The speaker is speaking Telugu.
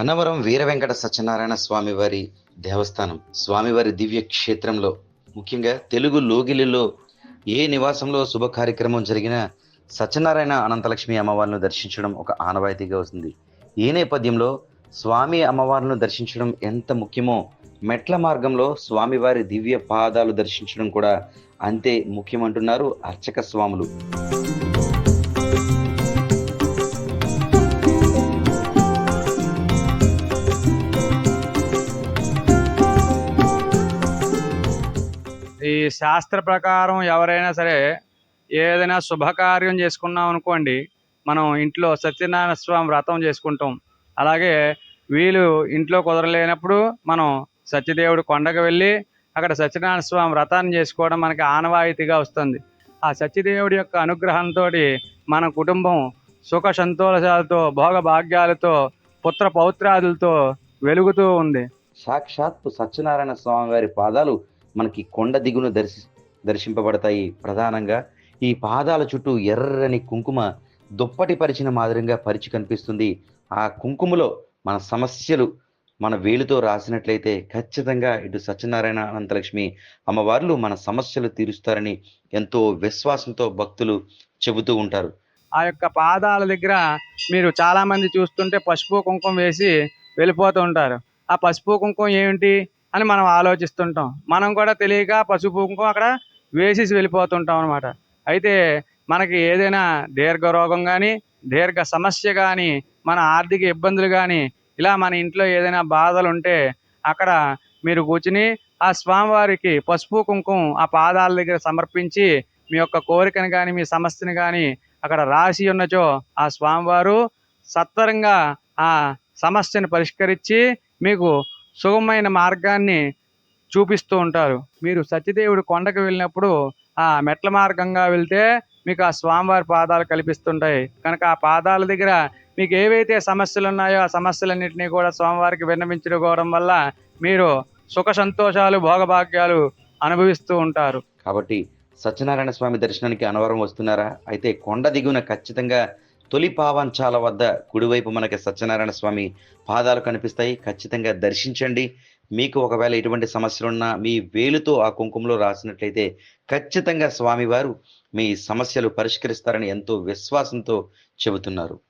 అన్నవరం వీర వెంకట సత్యనారాయణ స్వామివారి దేవస్థానం స్వామివారి దివ్య క్షేత్రంలో. ముఖ్యంగా తెలుగు లోగిలిలో ఏ నివాసంలో శుభ కార్యక్రమం జరిగినా సత్యనారాయణ అనంతలక్ష్మి అమ్మవారిని దర్శించడం ఒక ఆనవాయితీగా వస్తుంది. ఈ నేపథ్యంలో స్వామి అమ్మవారిని దర్శించడం ఎంత ముఖ్యమో మెట్ల మార్గంలో స్వామివారి దివ్య పాదాలు దర్శించడం కూడా అంతే ముఖ్యమంటున్నారు అర్చక స్వాములు. ఈ శాస్త్ర ప్రకారం ఎవరైనా సరే ఏదైనా శుభకార్యం చేసుకున్నాం అనుకోండి మనం ఇంట్లో సత్యనారాయణ స్వామి వ్రతం చేసుకుంటాం. అలాగే వీలు ఇంట్లో కుదరలేనప్పుడు మనం సత్యదేవుడి కొండకు వెళ్ళి అక్కడ సత్యనారాయణ స్వామి వ్రతాన్ని చేసుకోవడం మనకి ఆనవాయితీగా వస్తుంది. ఆ సత్యదేవుడి యొక్క అనుగ్రహంతో మన కుటుంబం సుఖ సంతోషాలతో భోగ భాగ్యాలతో పుత్ర పౌత్రాదులతో వెలుగుతూ ఉంది. సాక్షాత్తు సత్యనారాయణ స్వామి వారి పాదాలు మనకి కొండ దిగున దర్శి దర్శింపబడతాయి ప్రధానంగా. ఈ పాదాల చుట్టూ ఎర్రని కుంకుమ దుప్పటి పరిచిన మాదిరిగా పరిచి కనిపిస్తుంది. ఆ కుంకుమలో మన సమస్యలు మన వేలుతో రాసినట్లయితే ఖచ్చితంగా ఇటు సత్యనారాయణ అనంతలక్ష్మి అమ్మవార్లు మన సమస్యలు తీరుస్తారని ఎంతో విశ్వాసంతో భక్తులు చెబుతూ ఉంటారు. ఆ యొక్క పాదాల దగ్గర మీరు చాలామంది చూస్తుంటే పసుపు కుంకుమ వేసి వెళ్ళిపోతూ ఉంటారు. ఆ పసుపు కుంకుమ ఏమిటి? అని మనం ఆలోచిస్తుంటాం. మనం కూడా తెలియక పసుపు కుంకుమ అక్కడ వేసేసి వెళ్ళిపోతుంటాం అనమాట అయితే మనకి ఏదైనా దీర్ఘ రోగం కానీ దీర్ఘ సమస్య కానీ మన ఆర్థిక ఇబ్బందులు కానీ ఇలా మన ఇంట్లో ఏదైనా బాధలు ఉంటే అక్కడ మీరు కూర్చుని ఆ స్వామివారికి పసుపు కుంకుమ ఆ పాదాల దగ్గర సమర్పించి మీ యొక్క కోరికను కానీ మీ సమస్యను కానీ అక్కడ రాసి ఉన్నచో ఆ స్వామివారు సత్వరంగా ఆ సమస్యను పరిష్కరించి మీకు సుగమమైన మార్గాన్ని చూపిస్తూ ఉంటారు. మీరు సత్యదేవుడు కొండకు వెళ్ళినప్పుడు ఆ మెట్ల మార్గంగా వెళ్తే మీకు ఆ స్వామివారి పాదాలు కల్పిస్తుంటాయి. కనుక ఆ పాదాల దగ్గర మీకు ఏవైతే సమస్యలు ఉన్నాయో ఆ సమస్యలన్నింటినీ కూడా స్వామివారికి విన్నవించుకోవడం వల్ల మీరు సుఖ సంతోషాలు భోగభాగ్యాలు అనుభవిస్తూ ఉంటారు. కాబట్టి సత్యనారాయణ స్వామి దర్శనానికి అనవరం వస్తున్నారా? అయితే కొండ దిగున ఖచ్చితంగా తొలి పావంచాల వద్ద కుడివైపు మనకి సత్యనారాయణ స్వామి పాదాలు కనిపిస్తాయి. ఖచ్చితంగా దర్శించండి. మీకు ఒకవేళ ఎటువంటి సమస్యలున్నా మీ వేలుతో ఆ కుంకుమలో రాసినట్లయితే ఖచ్చితంగా స్వామివారు మీ సమస్యలు పరిష్కరిస్తారని ఎంతో విశ్వాసంతో చెబుతున్నారు.